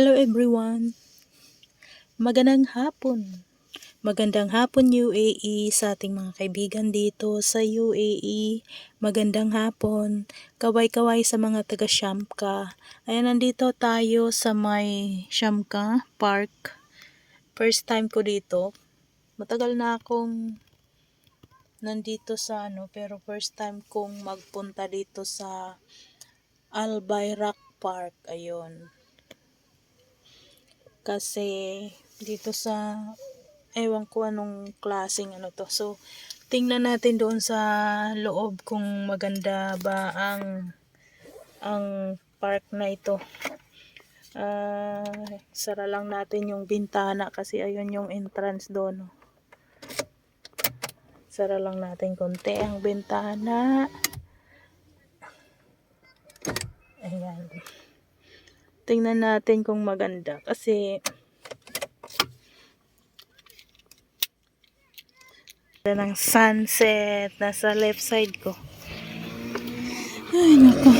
Hello everyone. Magandang hapon. Magandang hapon UAE sa ating mga kaibigan dito sa UAE. Magandang hapon. Kaway-kaway sa mga taga Shamka. Ayan, nandito tayo sa may Shamka Park. First time ko dito. Matagal na akong nandito sa ano, pero first time kong magpunta dito sa Al Bayrak Park. Ayun kasi dito sa ewan ko anong klaseng ano to. So, tingnan natin doon sa loob kung maganda ba ang ang park na ito. Ah, sara lang natin yung bintana kasi ayun yung entrance doon. Sara lang natin konti ang bintana. Ayan. Tingnan natin kung maganda kasi Ganda ng sunset nasa left side ko. Ay, nako.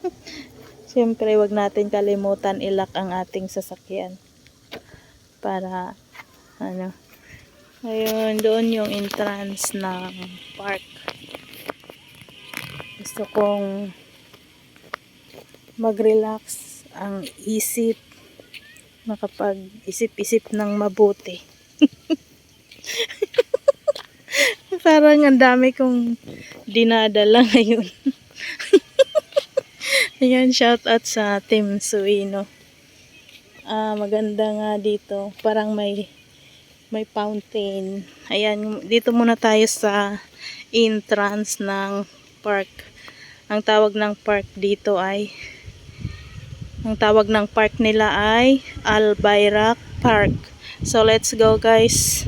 Siyempre, wag natin kalimutan ilak ang ating sasakyan. Para, ano, ayun, doon yung entrance ng park. Gusto kong mag-relax ang isip makapag-isip-isip ng mabuti. Parang ang dami kong dinadala ngayon. Ayan, shout out sa Team Suino. Ah, maganda nga dito. Parang may may fountain. Ayan, dito muna tayo sa entrance ng park. Ang tawag ng park dito ay ang tawag ng park nila ay Al Bayrak Park. So let's go guys.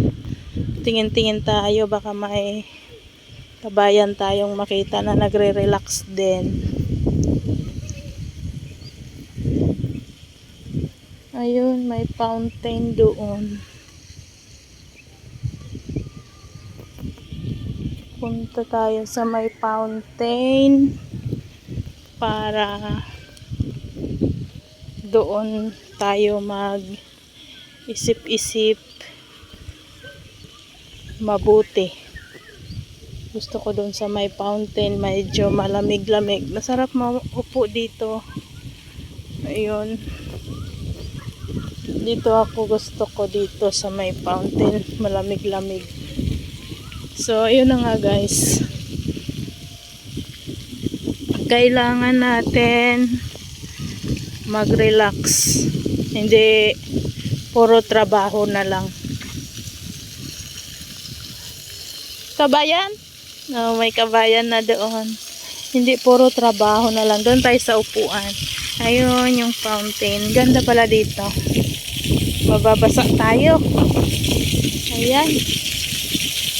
Tingin-tingin tayo baka may kabayan tayong makita na nagre-relax din. Ayun, may fountain doon. Punta tayo sa may fountain para doon tayo mag isip-isip mabuti. Gusto ko doon sa may fountain, medyo malamig-lamig. Masarap maupo dito. Ayun. Dito ako gusto ko dito sa may fountain, malamig-lamig. So, ayun na nga guys. Kailangan natin mag-relax. Hindi puro trabaho na lang. Kabayan? No, may kabayan na doon. Hindi puro trabaho na lang. Doon tayo sa upuan. Ayun, yung fountain. Ganda pala dito. Mababasa tayo. Ayan.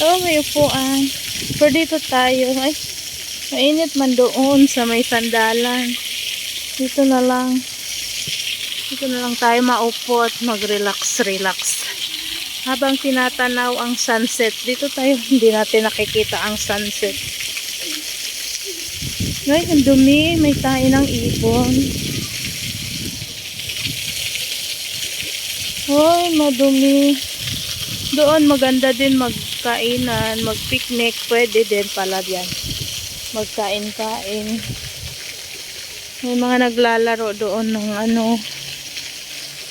Oh, may upuan. Pero dito tayo. Ay, mainit man doon sa may sandalan. Dito na lang. Dito na lang tayo maupo at mag-relax-relax. Habang tinatanaw ang sunset, dito tayo hindi natin nakikita ang sunset. Ay, ang dumi. May tayo ng ibon. Hoy, madumi. Doon maganda din magkainan, magpicnic. Pwede din pala yan. Magkain-kain. May mga naglalaro doon ng ano.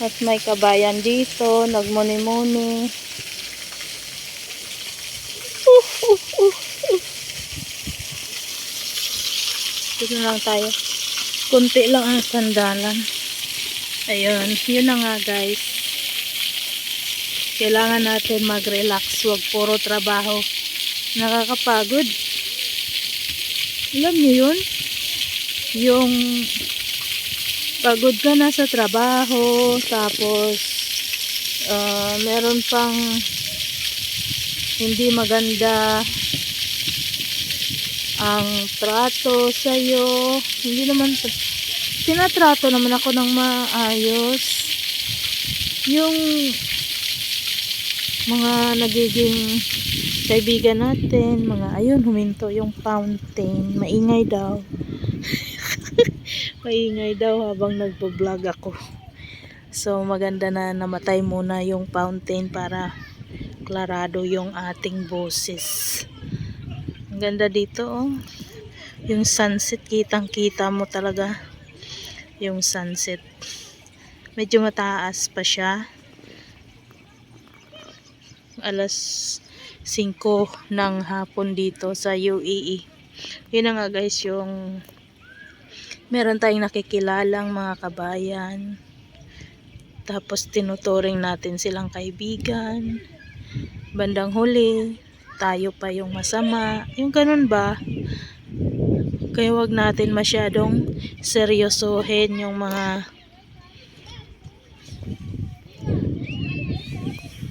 At may kabayan dito, nagmuni-muni. Uh, uh, uh. Dito lang tayo. Kunti lang ang sandalan. Ayun, yun na nga guys. Kailangan natin mag-relax, wag puro trabaho. Nakakapagod. Alam niyo yun? Yung pagod ka na sa trabaho, tapos uh, meron pang hindi maganda ang trato sa'yo. Hindi naman, tinatrato naman ako ng maayos. Yung mga nagiging kaibigan natin, mga ayun, huminto yung fountain, maingay daw. Maingay daw habang nagpo-vlog ako. So maganda na namatay muna yung fountain para klarado yung ating boses. Ang ganda dito oh. Yung sunset kitang kita mo talaga yung sunset. Medyo mataas pa siya. Alas 5 ng hapon dito sa UAE. Yun na nga guys yung meron tayong nakikilalang mga kabayan. Tapos tinuturing natin silang kaibigan. Bandang huli, tayo pa yung masama. Yung ganun ba? Kaya wag natin masyadong seryosohin yung mga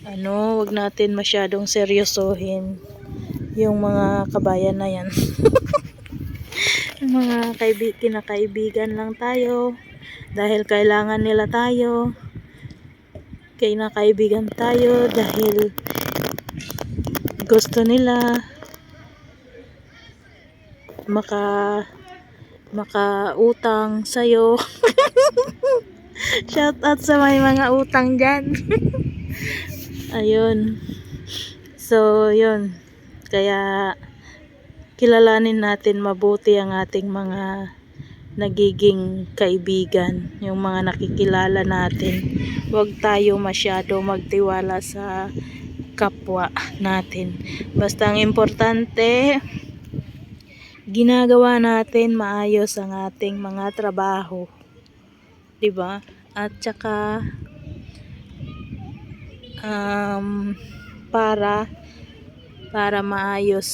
ano, wag natin masyadong seryosohin yung mga kabayan na yan. Mga kaibi kinakaibigan lang tayo dahil kailangan nila tayo. Kinakaibigan tayo dahil gusto nila maka makautang sa'yo. Shout out sa may mga utang dyan. Ayun. So, yun. Kaya, kilalanin natin mabuti ang ating mga nagiging kaibigan. Yung mga nakikilala natin. Huwag tayo masyado magtiwala sa kapwa natin. Basta ang importante, ginagawa natin maayos ang ating mga trabaho. 'Di ba? At saka um, para para maayos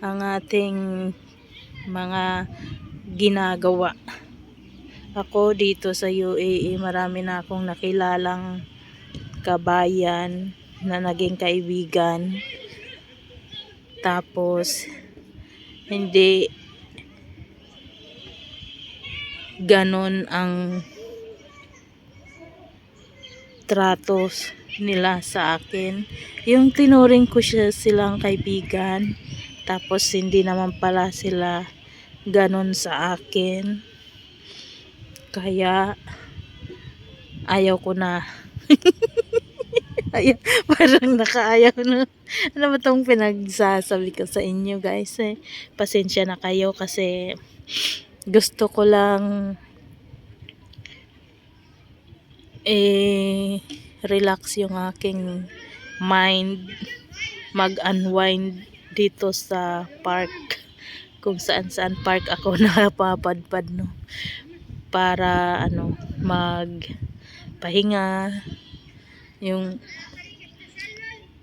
ang ating mga ginagawa. Ako dito sa UAE, marami na akong nakilalang kabayan na naging kaibigan. Tapos, hindi ganon ang tratos nila sa akin. Yung tinuring ko siya silang kaibigan, tapos hindi naman pala sila ganon sa akin. Kaya, ayaw ko na. ayaw, parang nakaayaw na. Ano ba tong pinagsasabi ko sa inyo guys eh. Pasensya na kayo kasi gusto ko lang eh relax yung aking mind mag-unwind dito sa park kung saan saan park ako napapadpad no? Para ano mag pahinga yung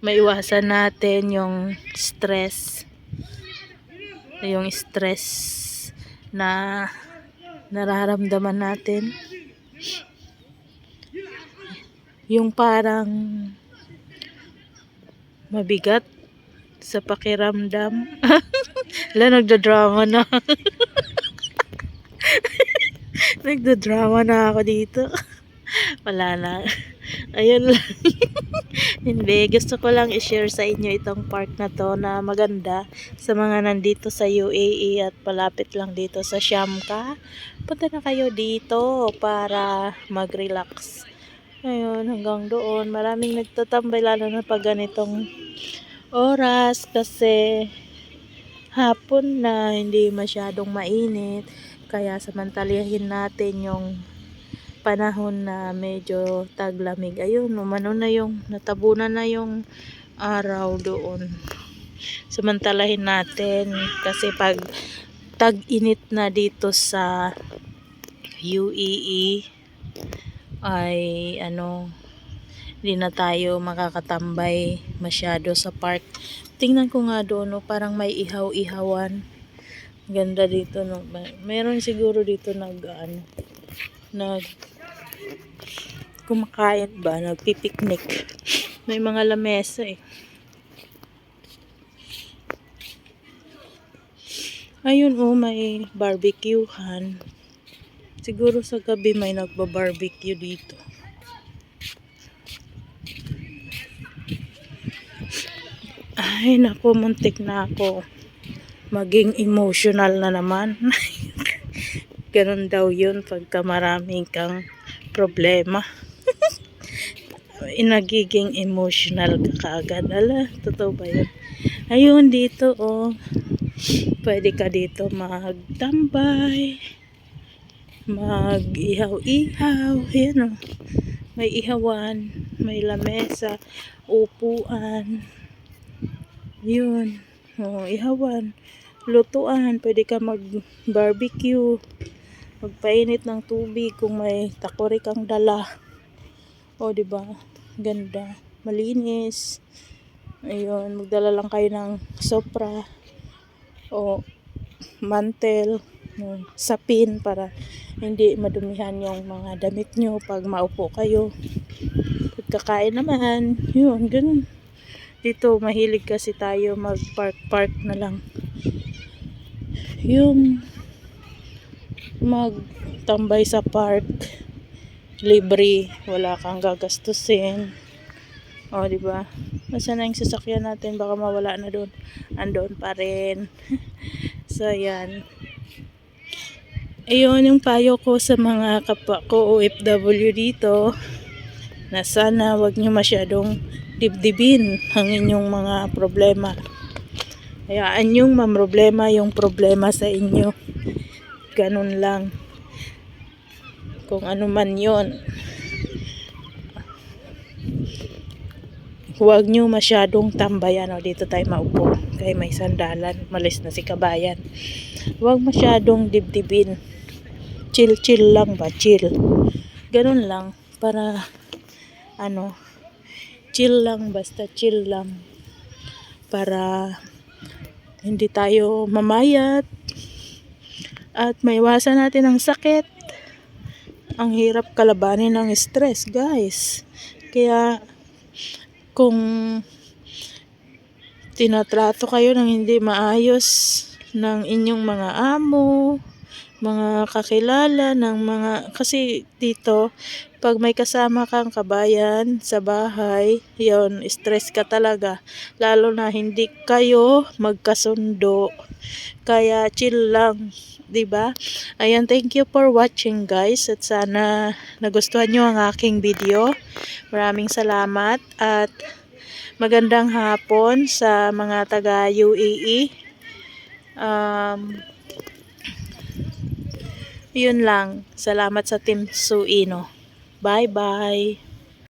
maiwasan natin yung stress. Yung stress na nararamdaman natin. Yung parang mabigat sa pakiramdam. Wala, nagda-drama na. nagda-drama na ako dito. Wala na. Ayun lang. Hindi, gusto ko lang i-share sa inyo itong park na to na maganda sa mga nandito sa UAE at palapit lang dito sa Shamka. Punta na kayo dito para mag-relax. Ayun, hanggang doon. Maraming nagtatambay lalo na pag ganitong oras kasi hapon na hindi masyadong mainit. Kaya samantalahin natin yung panahon na medyo taglamig. Ayun, umano na yung natabunan na yung araw doon. Samantalahin natin kasi pag tag-init na dito sa UAE ay ano hindi na tayo makakatambay masyado sa park. Tingnan ko nga doon, no, parang may ihaw-ihawan. Ganda dito. No. Meron siguro dito nag, ano, nag, kumakain ba, nagpipiknik. May mga lamesa eh. Ayun oh, may barbecuehan. Siguro sa gabi may nagba-barbecue dito. Ay, naku, muntik na ako. Maging emotional na naman. Ganun daw yun pagka maraming kang problema. Nagiging emotional ka kaagad. Ala, totoo ba yun? Ayun, dito, oh. Pwede ka dito magtambay. Mag-ihaw-ihaw. Yan, oh. May ihawan. May lamesa. Upuan. Yun. Oh, ihawan. Lutuan. Pwede ka mag-barbecue. Magpainit ng tubig kung may takori kang dala. O, di ba? Ganda. Malinis. Ayun, magdala lang kayo ng sopra o mantel, sapin para hindi madumihan yung mga damit nyo pag maupo kayo. Pagkakain naman, yun, ganun. Dito, mahilig kasi tayo mag-park-park na lang. Yung magtambay sa park, libre, wala kang gagastusin. O, di ba? Nasaan na yung sasakyan natin? Baka mawala na doon. Andon pa rin. so, yan. Ayun yung payo ko sa mga kapwa ko OFW dito na sana wag nyo masyadong dibdibin ang inyong mga problema. Hayaan yung mamroblema yung problema sa inyo. Ganun lang. Kung ano man yon huwag nyo masyadong tambayan. O, dito tayo maupo. Kaya may sandalan. Malis na si kabayan. Huwag masyadong dibdibin. Chill-chill lang ba? Chill. Ganun lang. Para, ano, chill lang. Basta chill lang. Para, hindi tayo mamayat. At maiwasan natin ang sakit. Ang hirap kalabanin ng stress, guys. Kaya, kung tinatrato kayo ng hindi maayos ng inyong mga amo, mga kakilala ng mga kasi dito pag may kasama kang kabayan sa bahay, yon stress ka talaga. Lalo na hindi kayo magkasundo. Kaya chill lang, 'di ba? Ayan, thank you for watching guys at sana nagustuhan nyo ang aking video. Maraming salamat at magandang hapon sa mga taga UAE. Um, yun lang. Salamat sa Team Suino. Bye-bye.